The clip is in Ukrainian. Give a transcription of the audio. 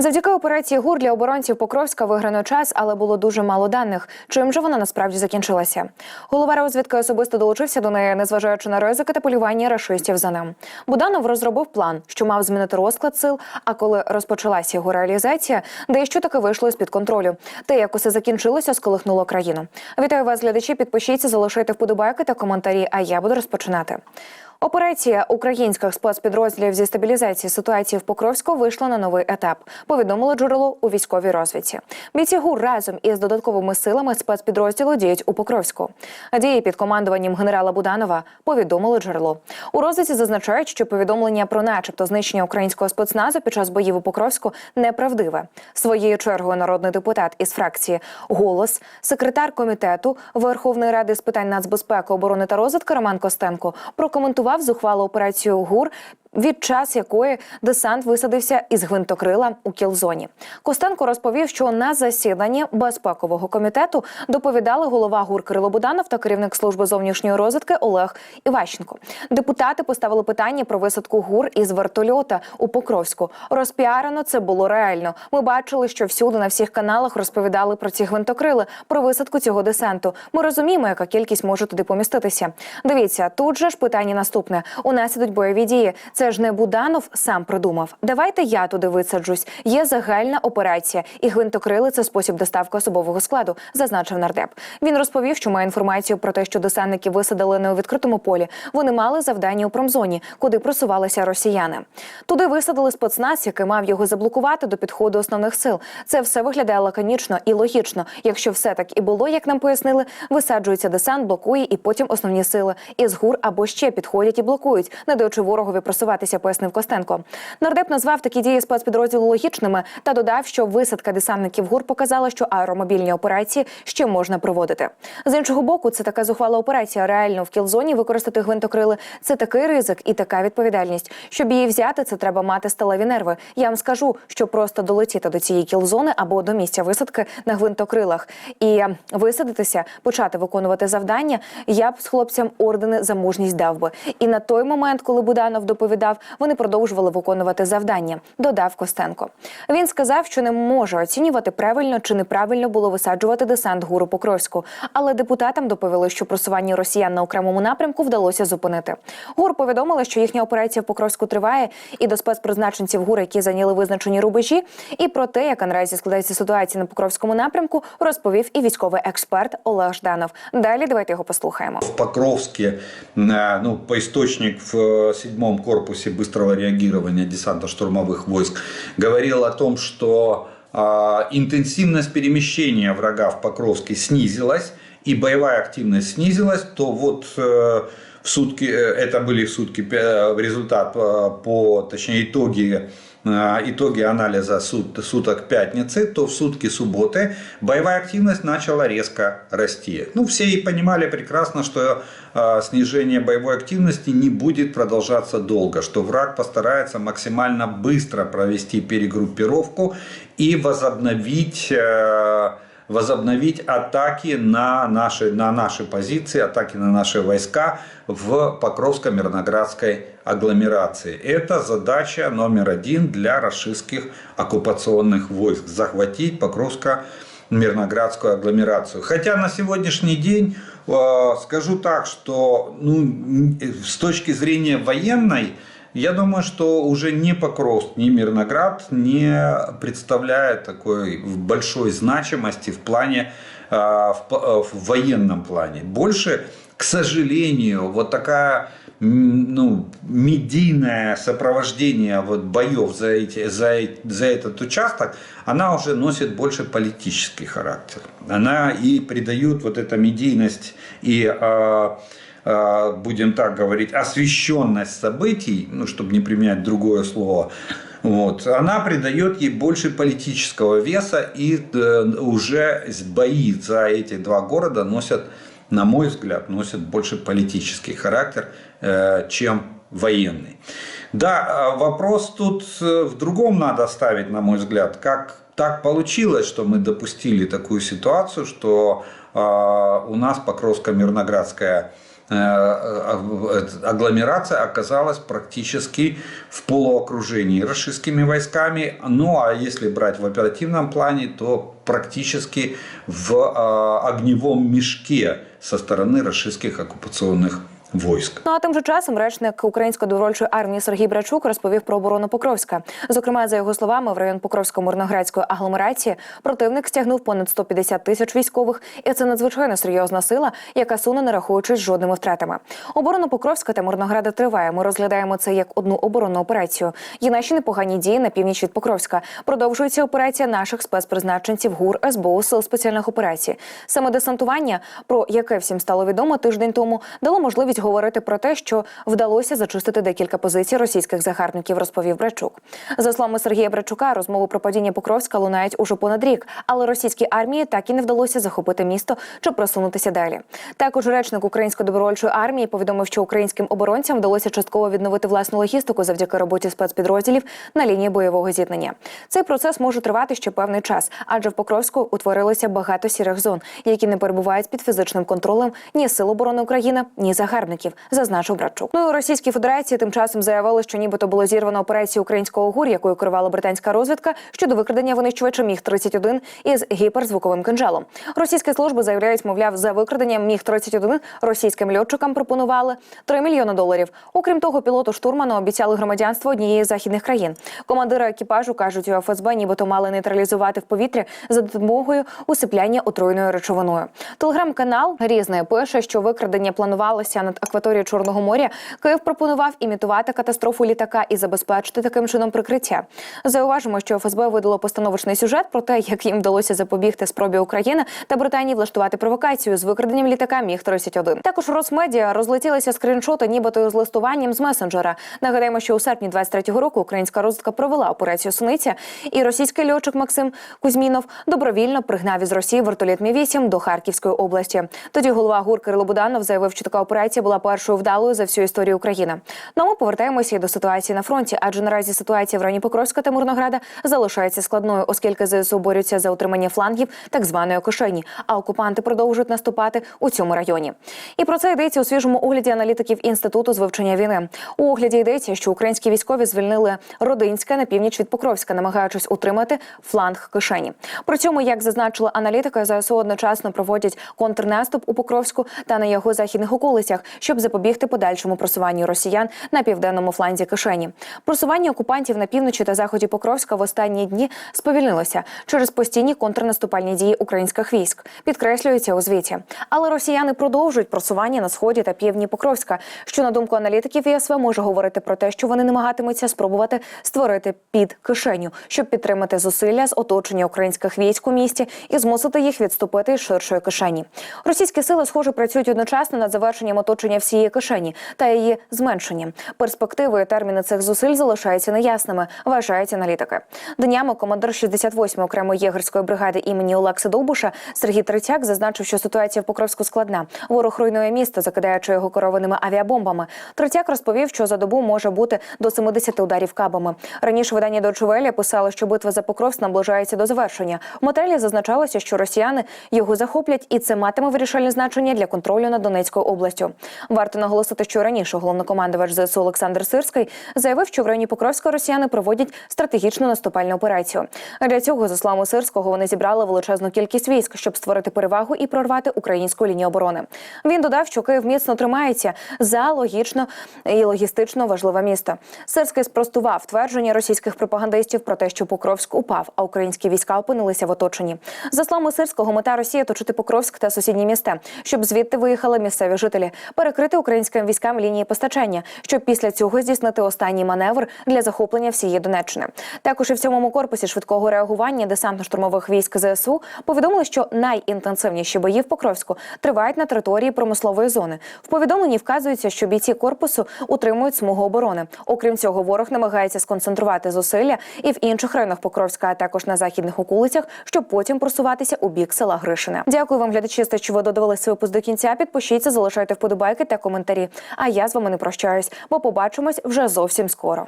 Завдяки операції ГУР для оборонців Покровська виграно час, але було дуже мало даних. Чим же вона насправді закінчилася? Голова розвідки особисто долучився до неї, незважаючи на ризики та полювання рашистів за ним. Буданов розробив план, що мав змінити розклад сил. А коли розпочалася його реалізація, дещо таки вийшло з під контролю. Те, як усе закінчилося, сколихнуло країну. Вітаю вас, глядачі. Підпишіться, залишайте вподобайки та коментарі. А я буду розпочинати. Операція українських спецпідрозділів зі стабілізації ситуації в Покровську вийшла на новий етап. Повідомило джерело у військовій розвідці. Бійці ГУР разом із додатковими силами спецпідрозділу діють у Покровську. Дії під командуванням генерала Буданова повідомило джерело. У розвідці зазначають, що повідомлення про, начебто, знищення українського спецназу під час боїв у Покровську неправдиве. Своєю чергою народний депутат із фракції Голос, секретар комітету Верховної ради з питань нацбезпеки, оборони та розвитку Роман Костенко прокоментував зухвалу операцію ГУР. Від час якої десант висадився із гвинтокрила у кілзоні. Костенко розповів, що на засіданні безпекового комітету доповідали голова ГУР Кирило Буданов та керівник служби зовнішньої розвідки Олег Іващенко. Депутати поставили питання про висадку ГУР із вертольота у Покровську. Розпіарено це було реально. Ми бачили, що всюди на всіх каналах розповідали про ці гвинтокрили, про висадку цього десанту. Ми розуміємо, яка кількість може туди поміститися. Дивіться, тут же ж питання наступне: у нас ідуть бойові дії. Це ж не Буданов сам придумав. Давайте я туди висаджусь. Є загальна операція, і гвинтокрили це спосіб доставки особового складу, зазначив нардеп. Він розповів, що має інформацію про те, що десантники висадили не у відкритому полі. Вони мали завдання у промзоні, куди просувалися росіяни. Туди висадили спецназ, який мав його заблокувати до підходу основних сил. Це все виглядає лаконічно і логічно. Якщо все так і було, як нам пояснили, висаджується десант, блокує і потім основні сили із гур або ще підходять і блокують, не даючи ворогові просуватися, пояснив Костенко. Нардеп назвав такі дії спецпідрозділу логічними та додав, що висадка десантників гур показала, що аеромобільні операції ще можна проводити. З іншого боку, це така зухвала операція. Реально в кілзоні використати гвинтокрили. Це такий ризик і така відповідальність. Щоб її взяти, це треба мати сталеві нерви. Я вам скажу, що просто долетіти до цієї кілзони або до місця висадки на гвинтокрилах і висадитися, почати виконувати завдання. Я б з хлопцям ордени за мужність дав би. І на той момент, коли Буданов доповідав, вони продовжували виконувати завдання. Додав Костенко. Він сказав, що не може оцінювати правильно чи неправильно було висаджувати десант гуру Покровську. Але депутатам доповіли, що просування росіян на окремому напрямку вдалося зупинити. ГУР повідомили, що їхня операція в Покровську триває, і до спецпризначенців ГУР, які зайняли визначені рубежі, і про те, яка наразі складається ситуація на Покровському напрямку, розповів і військовий експерт Олег Жданов. Далі давайте його послухаємо. В Покровске, э, ну, по источник в э, седьмом корпусе быстрого реагирования десантно-штурмовых войск говорил о том, что а, интенсивность перемещения врага в Покровске снизилась и боевая активность снизилась, то вот э, в сутки, э, это были в сутки пя- результат э, по, точнее, итоги э, итоги анализа сут- суток пятницы, то в сутки субботы боевая активность начала резко расти. Ну, все и понимали прекрасно, что э, снижение боевой активности не будет продолжаться долго, что враг постарается максимально быстро провести перегруппировку и возобновить э, возобновить атаки на наши, на наши позиции, атаки на наши войска в Покровско-Мирноградской агломерации. Это задача номер один для российских оккупационных войск. Захватить Покровско-Мирноградскую агломерацию. Хотя на сегодняшний день э, скажу так, что ну, с точки зрения военной, я думаю, что уже ни Покровск, ни Мирноград не представляет такой большой значимости в плане, э, в, э, в военном плане. Больше, к сожалению, вот такая ну, медийное сопровождение вот боев за, эти, за, э- за этот участок, она уже носит больше политический характер. Она и придает вот эта медийность и э, будем так говорить, освещенность событий, ну, чтобы не применять другое слово, вот, она придает ей больше политического веса, и э, уже бои за эти два города носят, на мой взгляд, носят больше политический характер, э, чем военный. Да, э, вопрос тут э, в другом надо ставить, на мой взгляд, как так получилось, что мы допустили такую ситуацию, что э, у нас Покровско-Мирноградская э, э, агломерация оказалась практически в полуокружении российскими войсками. Ну а если брать в оперативном плане, то практически в э, огневом мешке со стороны российских оккупационных войск. Ну а тим же часом речник української добровольчої армії Сергій Брачук розповів про оборону Покровська. Зокрема, за його словами, в район Покровсько-Мирноградської агломерації противник стягнув понад 150 тисяч військових, і це надзвичайно серйозна сила, яка суне не рахуючись жодними втратами. Оборона Покровська та Мирнограда триває. Ми розглядаємо це як одну оборонну операцію. Є наші непогані дії на північ від Покровська. Продовжується операція наших спецпризначенців ГУР СБУ Сил спеціальних операцій. Саме десантування, про яке всім стало відомо тиждень тому, дало можливість говорити про те, що вдалося зачистити декілька позицій російських загарбників, розповів Брачук. За словами Сергія Брачука, розмови про падіння Покровська лунають уже понад рік, але російській армії так і не вдалося захопити місто чи просунутися далі. Також речник української добровольчої армії повідомив, що українським оборонцям вдалося частково відновити власну логістику завдяки роботі спецпідрозділів на лінії бойового зіткнення. Цей процес може тривати ще певний час, адже в Покровську утворилося багато сірих зон, які не перебувають під фізичним контролем ні сил оборони України, ні загарбників, зазначив Братчук. Ну Російській Федерації тим часом заявили, що нібито було зірвано операцію українського ГУР, якою керувала британська розвідка щодо викрадення винищувача міг 31 із гіперзвуковим кинджалом. Російські служби заявляють, мовляв, за викраденням міг 31 російським льотчикам пропонували 3 мільйони доларів. Окрім того, пілоту штурману обіцяли громадянство однієї з західних країн. Командира екіпажу кажуть, у ФСБ нібито мали нейтралізувати в повітрі за допомогою усипляння отруйною речовиною. Телеграм-канал різне пише, що викрадення планувалося над акваторією Чорного моря. Київ пропонував імітувати катастрофу літака і забезпечити таким чином прикриття. Зауважимо, що ФСБ видало постановочний сюжет про те, як їм вдалося запобігти спробі України та Британії влаштувати провокацію з викраденням літака Міг 31 Також Росмедіа розлетілися скріншоти, нібито з листуванням з месенджера. Нагадаємо, що у серпні 23-го року українська розвідка провела операцію Суниця, і російський льотчик Максим Кузьмінов добровільно пригнав із Росії вертоліт Мі 8 до Харківської області. Тоді голова ГУР Кирило Буданов заявив, що така операція була першою вдалою за всю історію України. Ну а ми повертаємося і до ситуації на фронті, адже наразі ситуація в районі Покровська та Мирнограда залишається складною, оскільки ЗСУ борються за утримання флангів так званої кишені, а окупанти продовжують наступати у цьому районі. І про це йдеться у свіжому огляді аналітиків інституту з вивчення війни. У огляді йдеться, що українські військові звільнили Родинське на північ від Покровська, намагаючись утримати фланг кишені. При цьому, як зазначила аналітика, ЗСУ одночасно проводять контрнаступ у Покровську та на його західних околицях, щоб запобігти подальшому просуванню росіян на південному фланзі кишені. Просування окупантів на півночі та заході Покровська в останні дні сповільнилося через постійні контрнаступальні дії українських військ. Підкреслюється у звіті. Але росіяни продовжують просування на сході та півдні Покровська, що на думку аналітиків ЄСВ може говорити про те, що вони намагатимуться спробувати створити під кишеню, щоб підтримати зусилля з оточення українських військ у місті і змусити їх відступити із ширшої кишені. Російські сили, схоже, працюють одночасно над завершенням оточення всієї кишені та її зменшенням. Перспективи і терміни цих зусиль залишаються неясними, вважають аналітики. Днями командир 68-ї окремої єгерської бригади імені Олекси Довбуша Сергій Третяк зазначив, що ситуація в Покровську складна. Ворог руйнує місто, закидаючи його керованими авіабомбами. Третяк розповів, що за добу може бути до 70 ударів кабами. Раніше видання Welle писало, що битва за Покровськ наближається до завершення. В матеріалі зазначалося, що росіяни його захоплять, і це матиме вирішальне значення для контролю над Донецькою областю. Варто наголосити, що раніше головнокомандувач ЗСУ Олександр Сирський заявив, що в районі Покровська росіяни проводять стратегічну наступальну операцію. Для цього, за словами Сирського, вони зібрали величезну кількість військ, щоб створити перевагу і прорвати українську лінію оборони. Він додав, що Київ міцно тримається за логічно і логістично важливе місто. Сирський спростував твердження російських пропагандистів про те, що Покровськ упав, а українські війська опинилися в оточенні. За словами Сирського, мета Росії оточити Покровськ та сусідні міста, щоб звідти виїхали місцеві жителі, перекрити українським військам лінії постачання, щоб після цього здійснити останній маневр для захоплення всієї Донеччини. Також і в сьомому корпусі швидкого реагування десантно-штурмових військ ЗСУ повідомили, що найінтенсивніші бої в Покровську тривають на території промислової зони. В повідомленні вказується, що бійці корпусу утримують смугу оборони. Окрім цього, ворог намагається сконцентрувати зусилля і в інших районах Покровська, а також на західних околицях, щоб потім просуватися у бік села Гришине. Дякую вам, глядачі, що ви додивилися випуск до кінця. Підпишіться, залишайте вподобайки та коментарі. А я з вами не прощаюсь, бо побачимось вже зовсім скоро.